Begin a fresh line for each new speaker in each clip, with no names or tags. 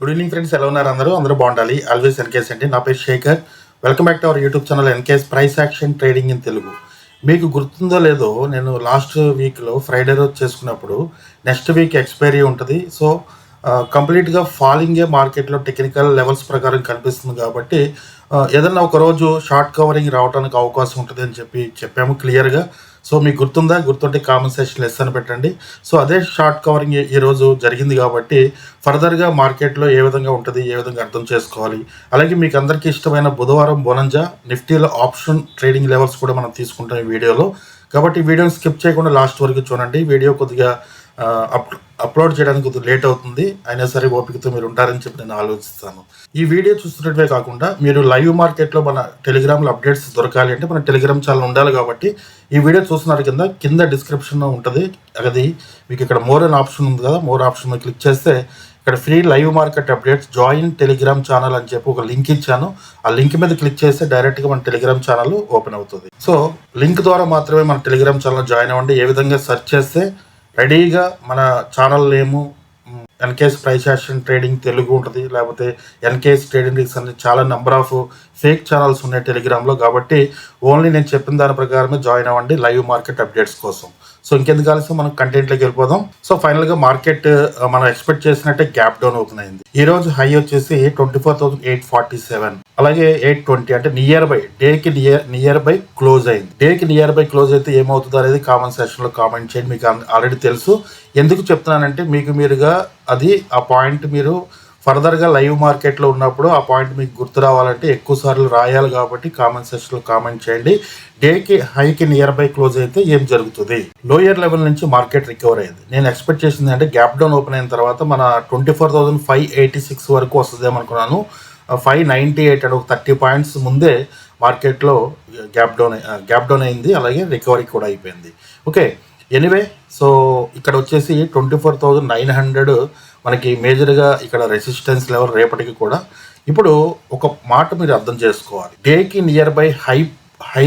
Good evening friends ఎలా ఉన్నారు అందరూ. అందరూ బాగుండాలి. ఆల్వేస్ ఎన్కేస్ అండి నా పేరు Shekhar. Welcome back to our YouTube channel N K S price action trading in Telugu మీకు గుర్తుందో లేదో నేను లాస్ట్ వీక్లో ఫ్రైడే రోజు చేసుకున్నప్పుడు నెక్స్ట్ వీక్ ఎక్స్పైరీ ఉంటుంది. సో కంప్లీట్గా ఫాలింగే మార్కెట్లో టెక్నికల్ లెవెల్స్ ప్రకారం కనిపిస్తుంది కాబట్టి ఏదన్నా ఒకరోజు షార్ట్ కవరింగ్ రావడానికి అవకాశం ఉంటుంది అని చెప్పి చెప్పాము క్లియర్గా సో మీకు గుర్తుందా? గుర్తుంటే కామెంట్ సెక్షన్ లెస్ అని పెట్టండి. సో అదే షార్ట్ కవరింగ్ ఈరోజు జరిగింది కాబట్టి ఫర్దర్గా మార్కెట్లో ఏ విధంగా ఉంటుంది ఏ విధంగా అర్థం చేసుకోవాలి? అలాగే మీకు అందరికీ ఇష్టమైన బుధవారం బొనంజా నిఫ్టీలో ఆప్షన్ ట్రేడింగ్ లెవెల్స్ కూడా మనం తీసుకుంటాం ఈ వీడియోలో. కాబట్టి వీడియోని స్కిప్ చేయకుండా లాస్ట్ వరకు చూడండి. వీడియో కొద్దిగా అప్ అప్లోడ్ చేయడానికి కొద్దిగా లేట్ అవుతుంది. అయినా సరే ఓపికతో మీరు ఉంటారని చెప్పి నేను ఆలోచిస్తాను. ఈ వీడియో చూస్తున్నట్టే కాకుండా మీరు లైవ్ మార్కెట్లో మన టెలిగ్రామ్లో అప్డేట్స్ దొరకాలి అంటే మన టెలిగ్రామ్ ఛానల్ ఉండాలి కాబట్టి ఈ వీడియో చూస్తున్నారు కింద కింద డిస్క్రిప్షన్లో ఉంటుంది. అది మీకు ఇక్కడ మోర్ అన్ ఆప్షన్ ఉంది కదా మోర్ ఆప్షన్ క్లిక్ చేస్తే ఇక్కడ free live market updates join Telegram channel అని చెప్పి ఒక లింక్ ఇచ్చాను. ఆ లింక్ మీద క్లిక్ చేస్తే డైరెక్ట్గా మన టెలిగ్రామ్ ఛానల్ ఓపెన్ అవుతుంది. సో లింక్ ద్వారా మాత్రమే మన టెలిగ్రామ్ ఛానల్ జాయిన్ అవ్వండి. ఏ విధంగా సెర్చ్ చేస్తే రెడీగా మన channel name N K S price action trading Telugu ఉంటుంది లేకపోతే ఎన్కేఎస్ ట్రేడింగ్ సంబంధించి చాలా నెంబర్ ఆఫ్ ఫేక్ ఛానల్స్ ఉన్నాయి టెలిగ్రామ్లో కాబట్టి ఓన్లీ నేను చెప్పిన దాని ప్రకారమే జాయిన్ అవ్వండి లైవ్ మార్కెట్ అప్డేట్స్ కోసం. సో ఇంకెందుకు కలిసి మనం కంటెంట్లోకి వెళ్ళిపోదాం. సో ఫైనల్గా మార్కెట్ మనం ఎక్స్పెక్ట్ చేసినట్టే గ్యాప్ డౌన్ ఓపెన్ అయింది. ఈ రోజు హై వచ్చేసి twenty four thousand eight forty seven అలాగే ఎయిట్ ట్వంటీ అంటే నియర్ బై డేకి నియర్ నియర్ బై క్లోజ్ అయింది. డేకి నియర్ బై క్లోజ్ అయితే ఏమవుతుందో అనేది కామెంట్ సెషన్లో కామెంట్ చేయండి మీకు ఆల్రెడీ తెలుసు. ఎందుకు చెప్తున్నానంటే మీకు మీరుగా అది ఆ పాయింట్ మీరు ఫర్దర్గా లైవ్ మార్కెట్లో ఉన్నప్పుడు ఆ పాయింట్ మీకు గుర్తు రావాలంటే ఎక్కువ సార్లు రాయాలి కాబట్టి కామెంట్ సెక్షన్లో కామెంట్ చేయండి. డేకి హైకి నియర్ బై క్లోజ్ అయితే ఏం జరుగుతుంది? లోయర్ లెవెల్ నుంచి మార్కెట్ రికవర్ అయింది నేను ఎక్స్పెక్ట్ చేసింది అంటే గ్యాప్ డౌన్ ఓపెన్ అయిన తర్వాత మన twenty four thousand five eighty six వరకు వస్తుందేమనుకున్నాను. ఫైవ్ నైంటీ ఎయిట్ అంటే ఒక థర్టీ పాయింట్స్ ముందే మార్కెట్లో గ్యాప్ డౌన్ గ్యాప్ డౌన్ అయింది. అలాగే రికవరీ కూడా అయిపోయింది. ఓకే. ఎనీవే సో ఇక్కడ వచ్చేసి twenty four thousand nine hundred మనకి మేజర్గా ఇక్కడ రెసిస్టెన్స్ లెవెల్ రేపటికి కూడా. ఇప్పుడు ఒక మాట మీరు అర్థం చేసుకోవాలి. డేకి nearby high high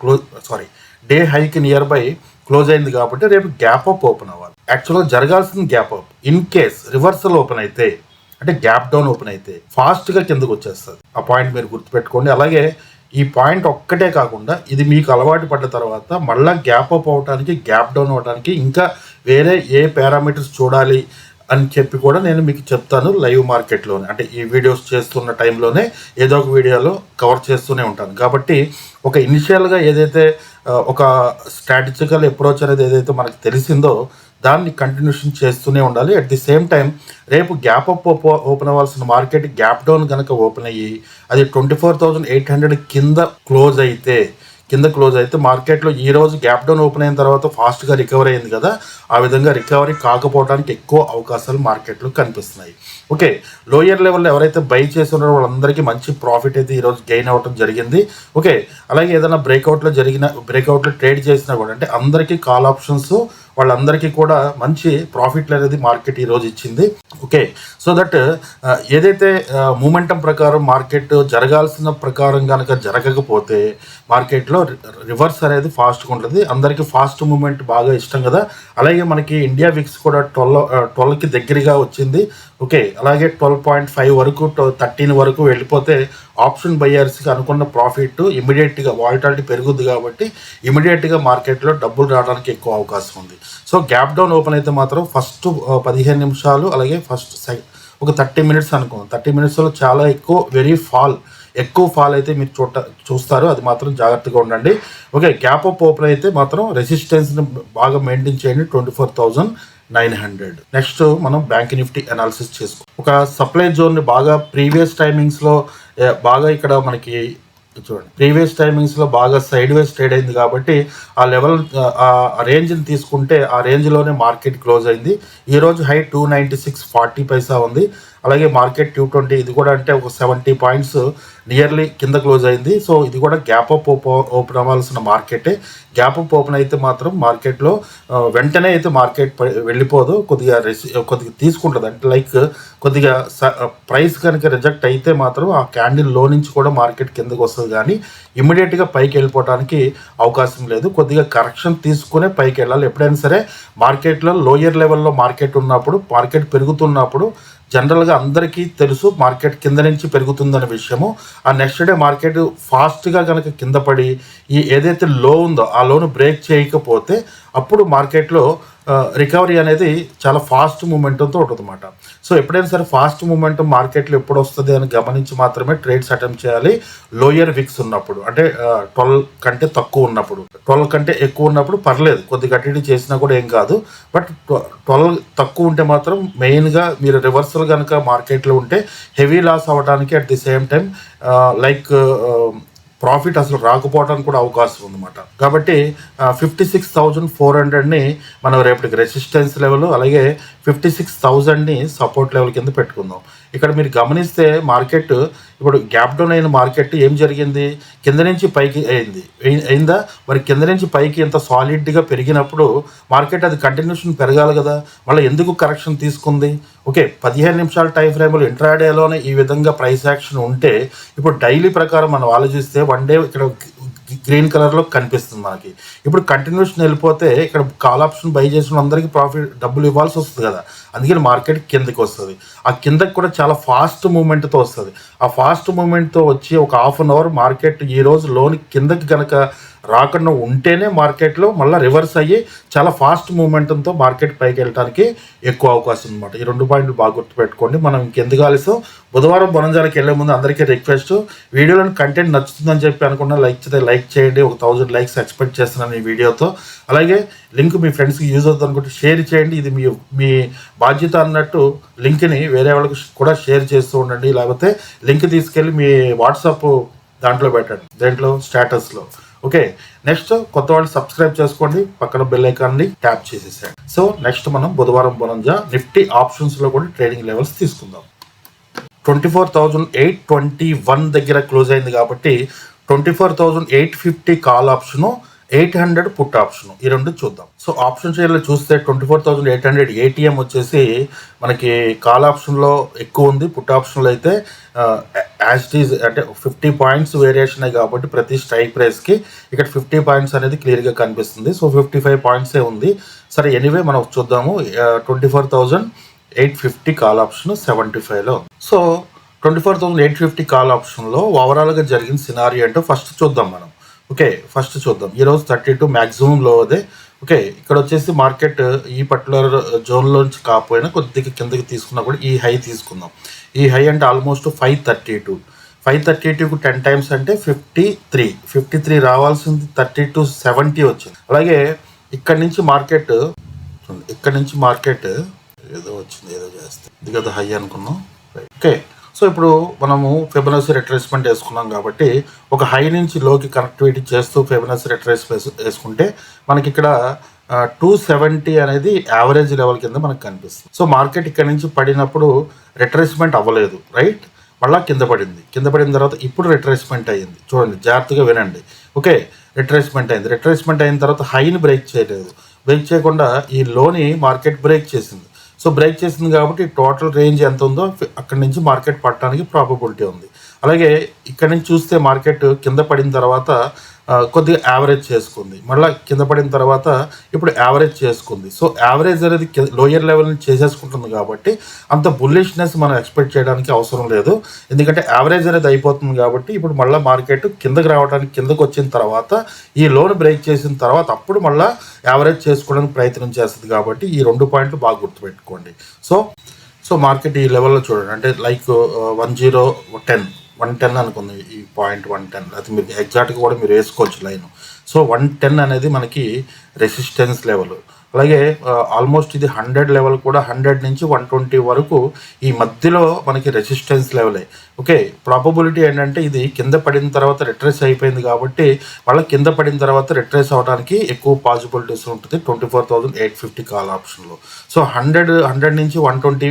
close sorry day హైకి near by close అయింది కాబట్టి రేపు గ్యాప్ అప్ ఓపెన్ అవ్వాలి. యాక్చువల్గా జరగాల్సిన gap up in case reversal open అయితే అంటే గ్యాప్ డౌన్ ఓపెన్ అయితే ఫాస్ట్గా కిందకు వచ్చేస్తుంది. ఆ పాయింట్ మీరు గుర్తుపెట్టుకోండి. అలాగే ఈ పాయింట్ ఒక్కటే కాకుండా ఇది మీకు అలవాటు పడ్డ తర్వాత మళ్ళీ గ్యాప్ అప్ అవడానికి గ్యాప్ డౌన్ అవడానికి ఇంకా వేరే ఏ పారామీటర్స్ చూడాలి అని చెప్పి కూడా నేను మీకు చెప్తాను లైవ్ మార్కెట్లోనే. అంటే ఈ వీడియోస్ చేస్తున్న టైంలోనే ఏదో ఒక వీడియోలో కవర్ చేస్తూనే ఉంటాను. కాబట్టి ఒక ఇనిషియల్గా ఏదైతే ఒక స్ట్రాటజికల్ అప్రోచ్ అనేది ఏదైతే మనకు తెలిసిందో దాన్ని కంటిన్యూషన్ చేస్తూనే ఉండాలి. అట్ ది సేమ్ టైం రేపు గ్యాప్ అప్ ఓపెన్ అవ్వాల్సిన మార్కెట్ గ్యాప్ డౌన్ కనుక ఓపెన్ అయ్యి అది twenty four thousand eight hundred కింద క్లోజ్ అయితే కింద క్లోజ్ అయితే మార్కెట్లో ఈ రోజు గ్యాప్ డౌన్ ఓపెన్ అయిన తర్వాత ఫాస్ట్గా రికవర్ అయింది కదా ఆ విధంగా రికవరీ కాకపోవడానికి ఎక్కువ అవకాశాలు మార్కెట్లో కనిపిస్తున్నాయి. ఓకే లోయర్ లెవెల్లో ఎవరైతే బై చేస్తున్నారో వాళ్ళందరికీ మంచి ప్రాఫిట్ అయితే ఈరోజు గెయిన్ అవ్వడం జరిగింది. ఓకే అలాగే ఏదైనా బ్రేక్అవుట్లో జరిగిన బ్రేక్అవుట్లో ట్రేడ్ చేసినా కూడా అంటే అందరికీ కాల్ ఆప్షన్స్ వాళ్ళందరికీ కూడా మంచి ప్రాఫిట్లు అనేది మార్కెట్ ఈరోజు ఇచ్చింది. ఓకే సో దట్ ఏదైతే మూమెంటం ప్రకారం మార్కెట్ జరగాల్సిన ప్రకారం కనుక జరగకపోతే మార్కెట్లో రివర్స్ అనేది ఫాస్ట్గా ఉంటుంది. అందరికీ ఫాస్ట్ మూమెంట్ బాగా ఇష్టం కదా. అలాగే మనకి ఇండియా విక్స్ కూడా ట్వెల్వ్ ట్వెల్వ్కి దగ్గరగా వచ్చింది. ఓకే అలాగే ట్వెల్వ్ పాయింట్ ఫైవ్ వరకు థర్టీన్ వరకు వెళ్ళిపోతే ఆప్షన్ బయ్యర్స్కి అనుకున్న ప్రాఫిట్ ఇమీడియట్గా వాలిటాలిటీ పెరుగుద్ది కాబట్టి ఇమీడియట్గా మార్కెట్లో డబ్బులు రావడానికి ఎక్కువ అవకాశం ఉంది. సో గ్యాప్ డౌన్ ఓపెన్ అయితే మాత్రం ఫస్ట్ పదిహేను నిమిషాలు అలాగే ఫస్ట్ సె ఒక థర్టీ మినిట్స్ అనుకోండి. థర్టీ మినిట్స్లో చాలా ఎక్కువ వెరీ ఫాల్ ఎక్కువ ఫాల్ అయితే మీరు చూడ చూస్తారు. అది మాత్రం జాగ్రత్తగా ఉండండి. ఓకే గ్యాప్ అప్ ఓపెన్ అయితే మాత్రం రెసిస్టెన్స్ని బాగా మెయింటైన్ చేయండి. Twenty four thousand nine hundred next మనం బ్యాంక్ నిఫ్టీ అనాలిసిస్ చేసుకో ఒక సప్లై జోన్ని బాగా ప్రీవియస్ టైమింగ్స్లో బాగా ఇక్కడ మనకి చూడండి. ప్రీవియస్ టైమింగ్స్లో బాగా సైడ్ వేస్ ట్రేడ్ అయింది కాబట్టి ఆ లెవెల్ ఆ రేంజ్ని తీసుకుంటే ఆ రేంజ్లోనే మార్కెట్ క్లోజ్ అయింది. ఈరోజు high two ninety six forty paisa ఉంది. అలాగే మార్కెట్ టూ ట్వంటీ ఇది కూడా అంటే ఒక సెవెంటీ పాయింట్స్ నియర్లీ కింద క్లోజ్ అయింది. సో ఇది కూడా గ్యాప్ అప్ ఓపెన్ అవ్వాల్సిన మార్కెటే. గ్యాప్ అప్ ఓపెన్ అయితే మాత్రం మార్కెట్లో వెంటనే అయితే మార్కెట్ వెళ్ళిపోదు. కొద్దిగా రెసి కొద్దిగా తీసుకుంటుంది. అంటే లైక్ కొద్దిగా ప్రైస్ కనుక రిజెక్ట్ అయితే మాత్రం ఆ క్యాండిల్లో నుంచి కూడా మార్కెట్ కిందకు వస్తుంది. కానీ ఇమ్మీడియట్గా పైకి వెళ్ళిపోవడానికి అవకాశం లేదు. కొద్దిగా కరెక్షన్ తీసుకునే పైకి వెళ్ళాలి. ఎప్పుడైనా సరే మార్కెట్లో లోయర్ లెవెల్లో మార్కెట్ ఉన్నప్పుడు మార్కెట్ పెరుగుతున్నప్పుడు జనరల్గా అందరికీ తెలుసు మార్కెట్ కింద నుంచి పెరుగుతుందనే విషయము. ఆ నెక్స్ట్ డే మార్కెట్ ఫాస్ట్గా కనుక కింద పడి ఈ ఏదైతే లో ఉందో ఆ లోను బ్రేక్ చేయకపోతే అప్పుడు మార్కెట్లో రికవరీ అనేది చాలా ఫాస్ట్ మూమెంటంతో ఉంటుందన్నమాట. సో ఎప్పుడైనా సరే ఫాస్ట్ మూమెంటం మార్కెట్లో ఎప్పుడు వస్తుంది అని గమనించి మాత్రమే ట్రేడ్స్ అటెంప్ట్ చేయాలి. లోయర్ విక్స్ ఉన్నప్పుడు అంటే ట్వెల్వ్ కంటే తక్కువ ఉన్నప్పుడు. ట్వెల్వ్ కంటే ఎక్కువ ఉన్నప్పుడు పర్లేదు కొద్దిగా అటు చేసినా కూడా ఏం కాదు. బట్ ట్వెల్వ్ తక్కువ ఉంటే మాత్రం మెయిన్గా మీరు రివర్సల్ కనుక మార్కెట్లో ఉంటే హెవీ లాస్ అవ్వడానికి at the same time like profit అసలు రాకపోవడానికి కూడా అవకాశం ఉందన్నమాట. కాబట్టి ఫిఫ్టీ సిక్స్ థౌజండ్ ఫోర్ హండ్రెడ్ని మనం రేపటికి రెసిస్టెన్స్ లెవెల్ అలాగే ఫిఫ్టీ సిక్స్ థౌజండ్ని సపోర్ట్ లెవెల్ కింద పెట్టుకుందాం. ఇక్కడ మీరు గమనిస్తే మార్కెట్ ఇప్పుడు గ్యాప్ డౌన్ అయిన మార్కెట్ ఏం జరిగింది? కింద నుంచి పైకి అయింది. అయిందా? మరి కింద నుంచి పైకి ఇంత సాలిడ్గా పెరిగినప్పుడు మార్కెట్ అది కంటిన్యూషన్ పెరగాలి కదా? మళ్ళీ ఎందుకు కరెక్షన్ తీసుకుంది? ఓకే పదిహేను నిమిషాల టైం ఫ్రేమ్లో ఇంట్రాడేలోనే ఈ విధంగా ప్రైస్ యాక్షన్ ఉంటే ఇప్పుడు డైలీ ప్రకారం మనం ఆలోచిస్తే వన్ డే ఇక్కడ గ్రీన్ కలర్లో కనిపిస్తుంది మనకి. ఇప్పుడు కంటిన్యూషన్ వెళ్ళిపోతే ఇక్కడ కాల్ ఆప్షన్ బై చేసిన అందరికీ ప్రాఫిట్ డబ్బులు ఇవ్వాల్సి వస్తుంది కదా. అందుకని మార్కెట్ కిందకి వస్తుంది. ఆ కిందకి కూడా చాలా ఫాస్ట్ మూమెంట్తో వస్తుంది. ఆ ఫాస్ట్ మూమెంట్తో వచ్చి ఒక హాఫ్ అన్ అవర్ మార్కెట్ ఈ రోజు లోని కిందకి కనుక రాకుండా ఉంటేనే మార్కెట్లో మళ్ళీ రివర్స్ అయ్యి చాలా ఫాస్ట్ మూమెంటంతో మార్కెట్ పైకి వెళ్ళడానికి ఎక్కువ అవకాశం అనమాట ఈ రెండు పాయింట్లు బాగా గుర్తుపెట్టుకోండి. మనం ఇంకెందుకు ఆలస్యం? బుధవారం బొనంజాలకు వెళ్ళే ముందు అందరికీ రిక్వెస్ట్ వీడియోలను కంటెంట్ నచ్చుతుందని చెప్పి అనుకున్న లైక్ చేస్తే లైక్ చేయండి. ఒక థౌజండ్ లైక్స్ ఎక్స్పెక్ట్ చేస్తున్నాను ఈ వీడియోతో. అలాగే లింక్ మీ ఫ్రెండ్స్కి యూజ్ అవుతుంది అనుకుంటే షేర్ చేయండి. ఇది మీ మీ బాధ్యత అన్నట్టు లింక్ని వేరే వాళ్ళకి కూడా షేర్ చేస్తూ ఉండండి. లేకపోతే లింక్ తీసుకెళ్ళి మీ వాట్సాప్ దాంట్లో పెట్టండి. దేంట్లో? స్టేటస్లో. ఓకే నెక్స్ట్ కొత్త వాళ్ళు సబ్స్క్రైబ్ చేసుకోండి పక్కన బెల్ ఐకాన్ని ట్యాప్ చేసేసాడు సో నెక్స్ట్ మనం బుధవారం బొనంజా నిఫ్టీ ఆప్షన్స్లో కూడా ట్రేడింగ్ లెవెల్స్ తీసుకుందాం. Twenty four thousand eight twenty one దగ్గర క్లోజ్ అయింది కాబట్టి twenty four thousand eight fifty call option eight hundred put option. ఈ రెండు చూద్దాం. సో ఆప్షన్ షేర్లో చూస్తే twenty four thousand eight hundred ATM వచ్చేసి మనకి కాల్ ఆప్షన్లో ఎక్కువ ఉంది. పుట్ ఆప్షన్లో అయితే యాజ్ ఈజ్ అంటే ఫిఫ్టీ పాయింట్స్ వేరియేషన్ కాబట్టి ప్రతి స్ట్రైక్ ప్రైస్కి ఇక్కడ ఫిఫ్టీ పాయింట్స్ అనేది క్లియర్గా కనిపిస్తుంది. సో ఫిఫ్టీ ఫైవ్ పాయింట్సే ఉంది. సరే ఎనీవే మనం చూద్దాము. Twenty four thousand eight fifty call option seventy ఫైవ్లో so twenty four thousand eight fifty call ఆప్షన్లో ఓవరాల్గా జరిగిన సినారీ అంటే ఫస్ట్ చూద్దాం మనం. ఓకే ఫస్ట్ చూద్దాం. ఈరోజు థర్టీ టూ మ్యాక్సిమంలో అదే. ఓకే ఇక్కడ వచ్చేసి మార్కెట్ ఈ పర్టికులర్ జోన్లోంచి కాకపోయినా కొద్దిగా కిందకి తీసుకున్నా కూడా ఈ హై తీసుకుందాం. ఈ హై అంటే almost five thirty two five thirty టూకు ten times అంటే ఫిఫ్టీ త్రీ ఫిఫ్టీ త్రీ రావాల్సింది థర్టీ టూ సెవెంటీ వచ్చింది. అలాగే ఇక్కడ నుంచి మార్కెట్ ఇక్కడ నుంచి మార్కెట్ ఏదో వచ్చింది ఏదో చేస్తే. ఇది కదా హై అనుకున్నాం. ఓకే సో ఇప్పుడు మనము ఫెబనసీ రిట్రేస్మెంట్ వేసుకున్నాం కాబట్టి ఒక హై నుంచి లోకి కనెక్టివిటీ చేస్తూ ఫెబనసీ రిట్రేస్ వేసుకుంటే మనకి ఇక్కడ టూ సెవెంటీ అనేది యావరేజ్ లెవెల్ కింద మనకు కనిపిస్తుంది. సో మార్కెట్ ఇక్కడ నుంచి పడినప్పుడు రిట్రేస్మెంట్ అవ్వలేదు రైట్ మళ్ళీ కింద పడింది. కింద పడిన తర్వాత ఇప్పుడు రిట్రేస్మెంట్ అయ్యింది. చూడండి జాగ్రత్తగా వినండి. ఓకే రిట్రేస్మెంట్ అయింది. రిట్రేస్మెంట్ అయిన తర్వాత హైని బ్రేక్ చేయలేదు. బ్రేక్ చేయకుండా ఈ లోని మార్కెట్ బ్రేక్ చేసింది. సో బ్రేక్ చేసింది కాబట్టి టోటల్ రేంజ్ ఎంత ఉందో అక్కడి నుంచి మార్కెట్ పట్టడానికి ప్రాబబిలిటీ ఉంది. అలాగే ఇక్కడ నుంచి చూస్తే మార్కెట్ కింద పడిన తర్వాత కొద్దిగా యావరేజ్ చేసుకుంది. మళ్ళీ కింద పడిన తర్వాత ఇప్పుడు యావరేజ్ చేసుకుంది. సో యావరేజ్ అనేది లోయర్ లెవెల్ నుంచి చేసేసుకుంటుంది కాబట్టి అంత బుల్లిష్నెస్ మనం ఎక్స్పెక్ట్ చేయడానికి అవసరం లేదు. ఎందుకంటే యావరేజ్ అనేది అయిపోతుంది కాబట్టి ఇప్పుడు మళ్ళీ మార్కెట్ కిందకి రావడానికి కిందకు వచ్చిన తర్వాత ఈ లోన్ బ్రేక్ చేసిన తర్వాత అప్పుడు మళ్ళీ యావరేజ్ చేసుకోవడానికి ప్రయత్నం చేస్తుంది కాబట్టి ఈ రెండు పాయింట్లు బాగా గుర్తుపెట్టుకోండి. సో సో మార్కెట్ ఈ లెవెల్లో చూడండి. అంటే like one zero ten one ten అనుకుంది ఈ పాయింట్ వన్ టెన్. అది మీరు ఎగ్జాక్ట్గా కూడా మీరు వేసుకోవచ్చు లైన్. సో వన్ టెన్ అనేది మనకి రెసిస్టెన్స్ లెవెల్. అలాగే ఆల్మోస్ట్ ఇది హండ్రెడ్ లెవెల్ కూడా హండ్రెడ్ నుంచి వన్ ట్వంటీ వరకు ఈ మధ్యలో మనకి రెసిస్టెన్స్ లెవెలే. ఓకే ప్రాబబిలిటీ ఏంటంటే ఇది కింద పడిన తర్వాత రిట్రేస్ అయిపోయింది కాబట్టి వాళ్ళ కింద పడిన తర్వాత రిట్రేస్ అవడానికి ఎక్కువ పాసిబిలిటీస్ ఉంటుంది twenty four thousand eight fifty call ఆప్షన్లో. సో హండ్రెడ్ హండ్రెడ్ నుంచి వన్ ట్వంటీ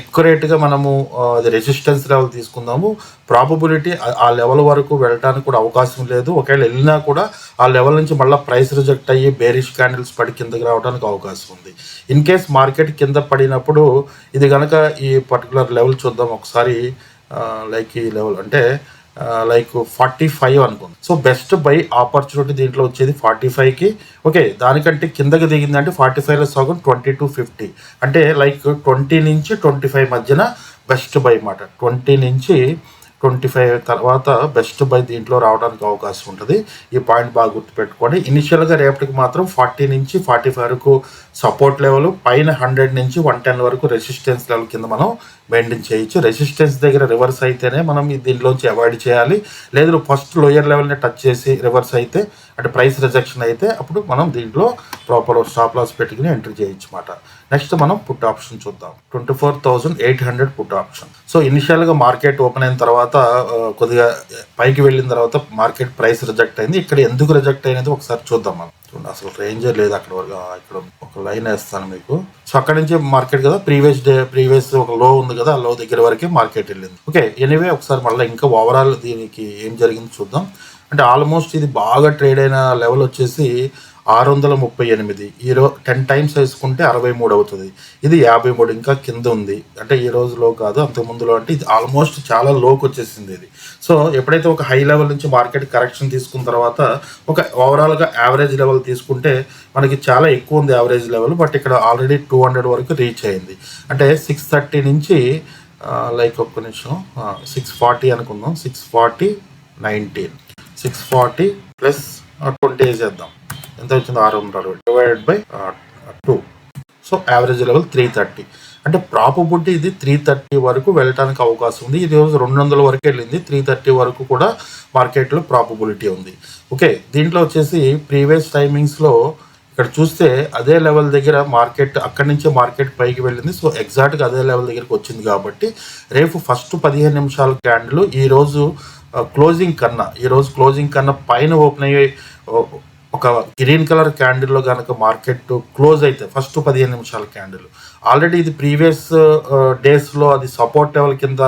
ఎక్యురేట్గా మనము అది రెసిస్టెన్స్ లెవెల్ తీసుకుందాము. ప్రాబబిలిటీ ఆ లెవెల్ వరకు వెళ్ళడానికి కూడా అవకాశం లేదు. ఒకవేళ వెళ్ళినా కూడా ఆ లెవెల్ నుంచి మళ్ళీ ప్రైస్ రిజెక్ట్ అయ్యి బేరిష్ క్యాండిల్స్ పడి కిందకి రావడానికి అవకాశం ఉంది. ఇన్ కేస్ మార్కెట్ కింద పడినప్పుడు ఇది కనుక ఈ పర్టికులర్ లెవెల్ చూద్దాం. ఒకసారి లైక్ ఈ లెవెల్ అంటే లైక్ ఫార్టీ ఫైవ్ అనుకుంది. సో బెస్ట్ బై ఆపర్చునిటీ దీంట్లో వచ్చేది ఫార్టీ ఫైవ్కి ఓకే దానికంటే కిందకి దిగిందంటే ఫార్టీ ఫైవ్లో సగం ట్వంటీ టు ఫిఫ్టీ అంటే లైక్ ట్వంటీ నుంచి ట్వంటీ ఫైవ్ మధ్యన బెస్ట్ బై మాట. ట్వంటీ నుంచి ట్వంటీ ఫైవ్ తర్వాత బెస్ట్ బై దీంట్లో రావడానికి అవకాశం ఉంటుంది. ఈ పాయింట్ బాగా గుర్తుపెట్టుకోండి ఇనిషియల్గా రేపటికి మాత్రం ఫార్టీ నుంచి ఫార్టీ ఫైవ్ వరకు సపోర్ట్ లెవెల్ పైన హండ్రెడ్ నుంచి వన్ టెన్ వరకు రెసిస్టెన్స్ లెవెల్ కింద మనం మెయింటైన్ చేయొచ్చు. రెసిస్టెన్స్ దగ్గర రివర్స్ అయితేనే మనం దీనిలోంచి దీంట్లోంచి అవాయిడ్ చేయాలి. లేదు ఫస్ట్ లోయర్ లెవెల్ని టచ్ చేసి రివర్స్ అయితే అంటే ప్రైస్ రిజెక్షన్ అయితే అప్పుడు మనం దీంట్లో ప్రాపర్ స్టాప్ లాస్ పెట్టుకుని ఎంట్రీ చేయొచ్చు మాట నెక్స్ట్ మనం పుట్ ఆప్షన్ చూద్దాం. Twenty four thousand eight hundred put option so ఇనిషియల్గా మార్కెట్ ఓపెన్ అయిన తర్వాత కొద్దిగా పైకి వెళ్ళిన తర్వాత మార్కెట్ ప్రైస్ రిజెక్ట్ అయింది. ఇక్కడ ఎందుకు రిజెక్ట్ అయినది ఒకసారి చూద్దాం మనం. చూడండి అసలు రేంజే లేదు అక్కడ వరకు. ఇక్కడ ఒక లైన్ వేస్తాను మీకు. సో అక్కడ నుంచి మార్కెట్ కదా ప్రీవియస్ డే ప్రీవియస్ ఒక లో ఉంది కదా ఆ లో దగ్గర వరకే మార్కెట్ వెళ్ళింది. ఓకే ఎనీవే ఒకసారి మళ్ళీ ఇంకా ఓవరాల్ దీనికి ఏం జరిగింది చూద్దాం. అంటే ఆల్మోస్ట్ ఇది బాగా ట్రేడ్ అయిన లెవెల్ వచ్చేసి ఆరు వందల ముప్పై ఎనిమిది. ఈ టెన్ టైమ్స్ వేసుకుంటే అరవై మూడు అవుతుంది. ఇది యాభై మూడు ఇంకా కింద ఉంది. అంటే ఈ రోజులో కాదు అంతకు ముందులో అంటే ఇది ఆల్మోస్ట్ చాలా లోకి వచ్చేసింది ఇది. సో ఎప్పుడైతే ఒక హై లెవెల్ నుంచి మార్కెట్ కరెక్షన్ తీసుకున్న తర్వాత ఒక ఓవరాల్గా యావరేజ్ లెవెల్ తీసుకుంటే మనకి చాలా ఎక్కువ ఉంది యావరేజ్ లెవెల్ బట్ ఇక్కడ ఆల్రెడీ టూ హండ్రెడ్ వరకు రీచ్ అయింది. అంటే సిక్స్ థర్టీ నుంచి లైక్ ఒక్క నిమిషం సిక్స్ ఫార్టీ అనుకుందాం six forty nineteen. Six forty plus twenty చేద్దాం. ఎంత వచ్చింది ఆరు వందల అరవై. Divided by two so average level three thirty అంటే ప్రాపబిలిటీ ఇది త్రీ థర్టీ వరకు వెళ్ళటానికి అవకాశం ఉంది. ఇది రోజు రెండు వందల వరకు వెళ్ళింది. త్రీ థర్టీ వరకు కూడా మార్కెట్లో ప్రాపబిలిటీ ఉంది. ఓకే దీంట్లో వచ్చేసి ప్రీవియస్ టైమింగ్స్లో ఇక్కడ చూస్తే అదే లెవెల్ దగ్గర మార్కెట్ అక్కడి నుంచే మార్కెట్ పైకి వెళ్ళింది. సో ఎగ్జాక్ట్గా అదే లెవెల్ దగ్గరికి వచ్చింది కాబట్టి రేపు ఫస్ట్ పదిహేను నిమిషాల క్యాండిల్ ఈరోజు క్లోజింగ్ కన్నా ఈరోజు క్లోజింగ్ కన్నా పైన ఓపెన్ అయ్యే ఒక గ్రీన్ కలర్ క్యాండిల్లో కనుక మార్కెట్ క్లోజ్ అయితే ఫస్ట్ పదిహేను నిమిషాల క్యాండిల్ ఆల్రెడీ ఇది ప్రీవియస్ డేస్లో అది సపోర్ట్ లెవెల్ కింద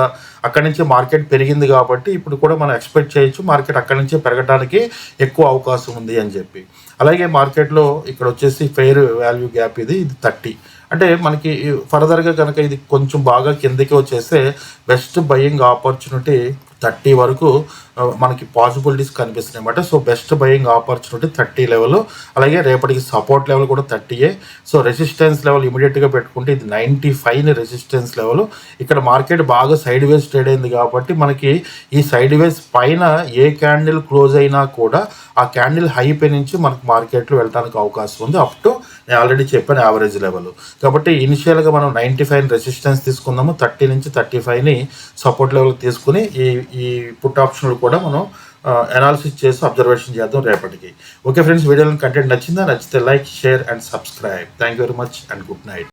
అక్కడి నుంచి మార్కెట్ పెరిగింది కాబట్టి ఇప్పుడు కూడా మనం ఎక్స్పెక్ట్ చేయొచ్చు మార్కెట్ అక్కడి నుంచి పెరగడానికి ఎక్కువ అవకాశం ఉంది అని చెప్పి. అలాగే మార్కెట్లో ఇక్కడ వచ్చేసి ఫెయిర్ వాల్యూ గ్యాప్ ఇది ఇది థర్టీ అంటే మనకి ఫర్దర్గా కనుక ఇది కొంచెం బాగా కిందకి వచ్చేస్తే బెస్ట్ బయింగ్ ఆపర్చునిటీ థర్టీ వరకు మనకి పాసిబిలిటీస్ కనిపిస్తున్నాయి అన్నమాట. So best buying opportunity thirty level. అలాగే రేపటికి సపోర్ట్ లెవెల్ కూడా థర్టీయే. సో రెసిస్టెన్స్ లెవెల్ ఇమీడియట్గా పెట్టుకుంటే ఇది నైంటీ ఫైవ్ రెసిస్టెన్స్ లెవెల్. ఇక్కడ మార్కెట్ బాగా సైడ్ వేస్ ట్రేడ్ అయింది కాబట్టి మనకి ఈ సైడ్ వేస్ పైన ఏ క్యాండిల్ క్లోజ్ అయినా కూడా ఆ క్యాండిల్ హై పై నుంచి మనకు మార్కెట్లో వెళ్ళడానికి అవకాశం ఉంది. అప్ టు నేను ఆల్రెడీ చెప్పాను యావరేజ్ లెవెల్ కాబట్టి ఇనిషియల్గా మనం నైంటీ ఫైవ్ రెసిస్టెన్స్ తీసుకుందాము థర్టీ నుంచి థర్టీ ఫైవ్ని సపోర్ట్ లెవెల్ తీసుకుని ఈ ఈ పుట్ ఆప్షన్లు కూడా మనం అనాలిసిస్ చేసి అబ్జర్వేషన్ చేద్దాం రేపటికి. ఓకే ఫ్రెండ్స్ వీడియోలో కంటెంట్ నచ్చిందా? నచ్చితే like share and subscribe thank you very much and good night